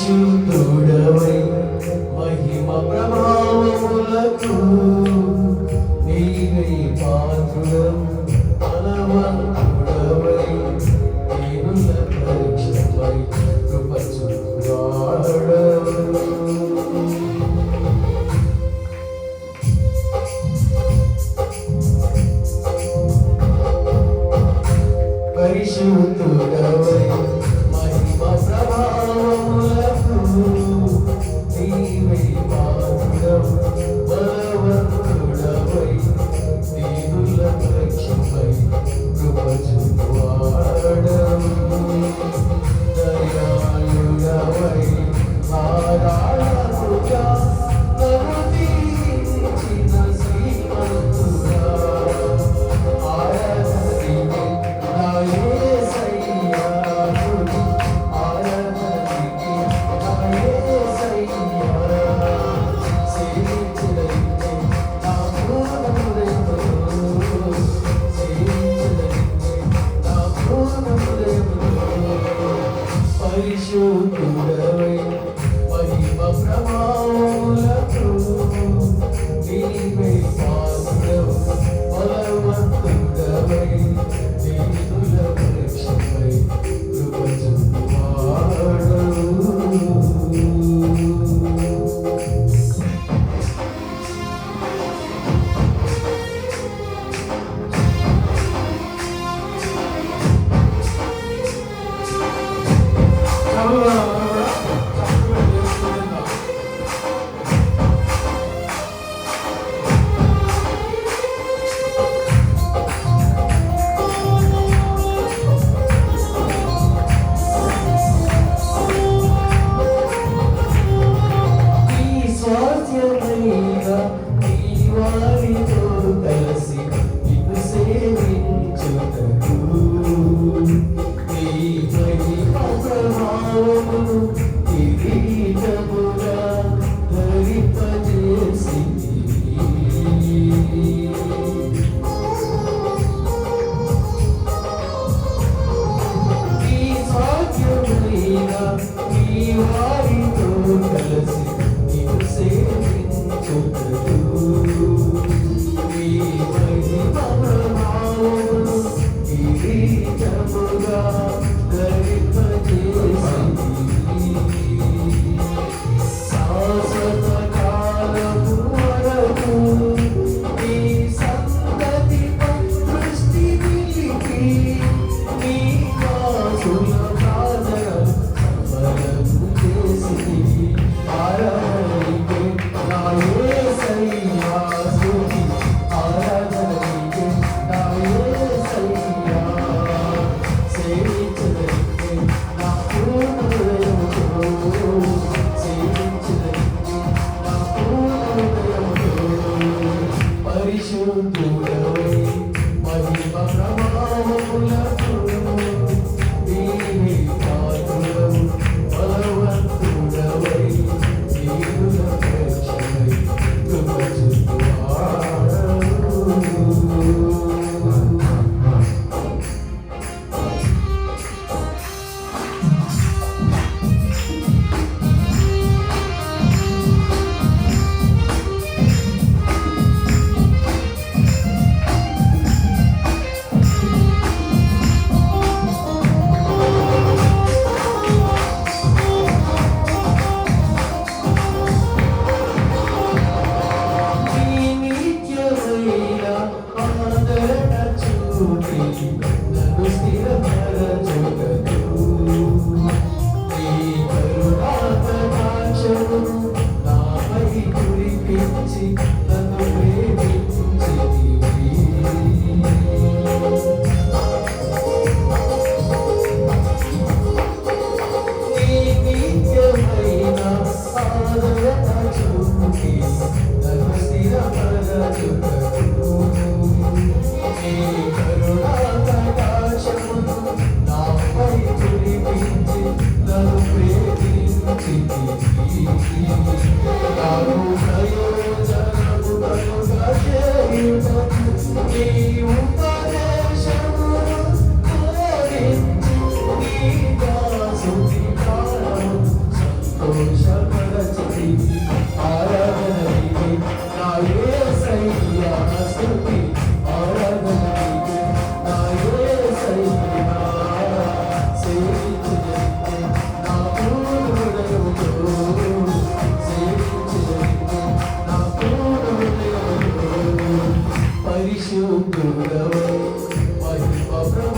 పరిశుద్ధుడవై మహిమ ప్రభావములకు నన్ను Señor. ఆదరణ చూపి నన్ను స్థిరపరచుటకు. Deus, mas o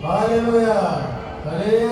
Hallelujah. Hallelujah.